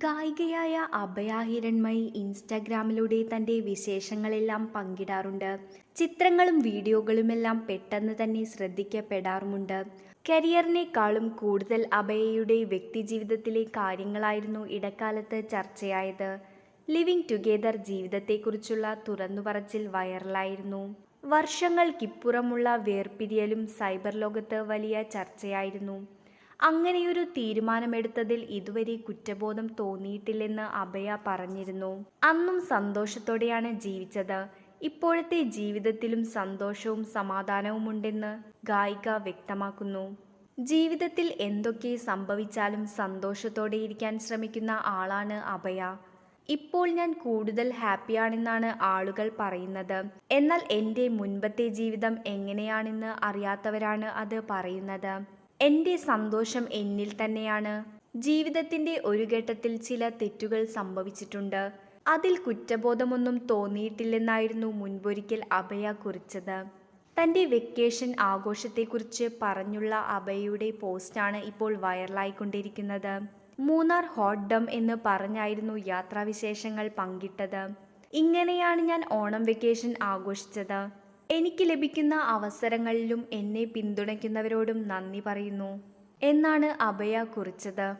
ഗായികയായ അഭയ ഹിരൺമയി ഇൻസ്റ്റാഗ്രാമിലൂടെ തന്റെ വിശേഷങ്ങളെല്ലാം പങ്കിടാറുണ്ട്. ചിത്രങ്ങളും വീഡിയോകളുമെല്ലാം പെട്ടെന്ന് തന്നെ ശ്രദ്ധിക്കപ്പെടാറുമുണ്ട്. കരിയറിനേക്കാളും കൂടുതൽ അഭയയുടെ വ്യക്തിജീവിതത്തിലെ കാര്യങ്ങളായിരുന്നു ഇടക്കാലത്ത് ചർച്ചയായത്. ലിവിങ് ടുഗെദർ ജീവിതത്തെക്കുറിച്ചുള്ള തുറന്നുപറച്ചിൽ വൈറലായിരുന്നു. വർഷങ്ങൾക്കിപ്പുറമുള്ള വേർപിരിയലും സൈബർ ലോകത്ത് വലിയ ചർച്ചയായിരുന്നു. അങ്ങനെയൊരു തീരുമാനമെടുത്തതിൽ ഇതുവരെ കുറ്റബോധം തോന്നിയിട്ടില്ലെന്ന് അഭയ പറഞ്ഞിരുന്നു. അന്നും സന്തോഷത്തോടെയാണ് ജീവിച്ചത്. ഇപ്പോഴത്തെ ജീവിതത്തിലും സന്തോഷവും സമാധാനവും ഉണ്ടെന്ന് ഗായിക വ്യക്തമാക്കുന്നു. ജീവിതത്തിൽ എന്തൊക്കെ സംഭവിച്ചാലും സന്തോഷത്തോടെ ഇരിക്കാൻ ശ്രമിക്കുന്ന ആളാണ് അഭയ. ഇപ്പോൾ ഞാൻ കൂടുതൽ ഹാപ്പിയാണെന്നാണ് ആളുകൾ പറയുന്നത്. എന്നാൽ എന്റെ മുൻപത്തെ ജീവിതം എങ്ങനെയാണെന്ന് അറിയാത്തവരാണ് അത് പറയുന്നത്. എന്റെ സന്തോഷം എന്നിൽ തന്നെയാണ്. ജീവിതത്തിന്റെ ഒരു ഘട്ടത്തിൽ ചില തെറ്റുകൾ സംഭവിച്ചിട്ടുണ്ട്. അതിൽ കുറ്റബോധമൊന്നും തോന്നിയിട്ടില്ലെന്നായിരുന്നു മുൻപൊരിക്കൽ അഭയ കുറിച്ചത്. തന്റെ വെക്കേഷൻ ആഘോഷത്തെക്കുറിച്ച് പറഞ്ഞുള്ള അഭയയുടെ പോസ്റ്റാണ് ഇപ്പോൾ വൈറലായിക്കൊണ്ടിരിക്കുന്നത്. മൂന്നാർ ഹോട്ട് ഡം എന്ന് പറഞ്ഞായിരുന്നു യാത്രാവിശേഷങ്ങൾ പങ്കിട്ടത്. ഇങ്ങനെയാണ് ഞാൻ ഓണം വെക്കേഷൻ ആഘോഷിച്ചത്. എനിക്ക് ലഭിക്കുന്ന അവസരങ്ങളിലും എന്നെ പിന്തുണയ്ക്കുന്നവരോടും നന്ദി പറയുന്നു. എന്നാണ് അഭയ കുറിച്ചത്.